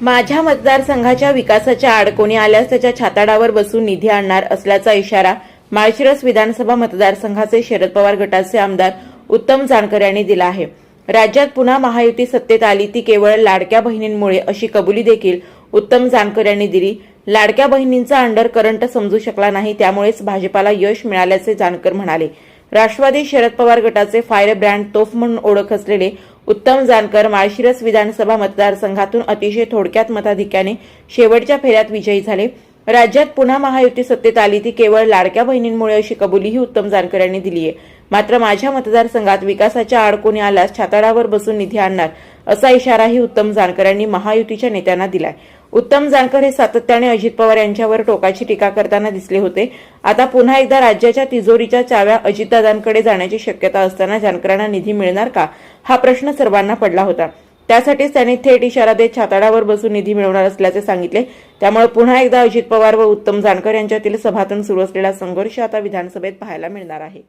माझ्या मतदारसंघाच्या विकासाच्या आड कोणी आल्यास त्याच्या छाताडावर बसून निधी आणणार असल्याचा इशारा माळशिरस विधानसभा मतदारसंघाचे शरद पवार गटाचे आमदार उत्तम जानकर यांनी दिला आहे. राज्यात पुन्हा महायुती सत्तेत आली ती केवळ लाडक्या बहिणींमुळे अशी कबुली देखील उत्तम जानकर यांनी दिली. लाडक्या बहिणींचा अंडर करंट समजू शकला नाही त्यामुळेच भाजपाला यश मिळाल्याचे जानकर म्हणाले. राष्ट्रवादी शरद पवार गटाचे फायर ब्रँड तोफ म्हणून ओळख असलेले उत्तम जानकर माळशिरस विधानसभा मतदारसंघातून अतिशय थोडक्यात मताधिक्याने शेवटच्या फेऱ्यात विजयी झाले. राज्यात पुन्हा महायुती सत्तेत आली ती केवळ लाडक्या बहिणींमुळे अशी कबुलीही उत्तम जानकर यांनी दिली आहे. मात्र माझ्या मतदारसंघात विकासाच्या आड कोणी आल्यास छाताडावर बसून निधी आणणार असा इशाराही उत्तम जानकर यांनी महायुतीच्या नेत्यांना दिलाय. उत्तम जानकर हे सातत्याने अजित पवार यांच्यावर टोकाची टीका करताना दिसले होते. आता पुन्हा एकदा राज्याच्या तिजोरीच्या चाव्या अजितदादांकडे जाण्याची शक्यता असताना जानकरांना निधी मिळणार का? हा प्रश्न सर्वांना पडला होता. त्यासाठीच त्यांनी थेट इशारा देत छाताडावर बसून निधी मिळवणार असल्याचे सांगितले. त्यामुळे पुन्हा एकदा अजित पवार व उत्तम जानकर यांच्यातील सभातून सुरू असलेला संघर्ष आता विधानसभेत पाहायला मिळणार आहे.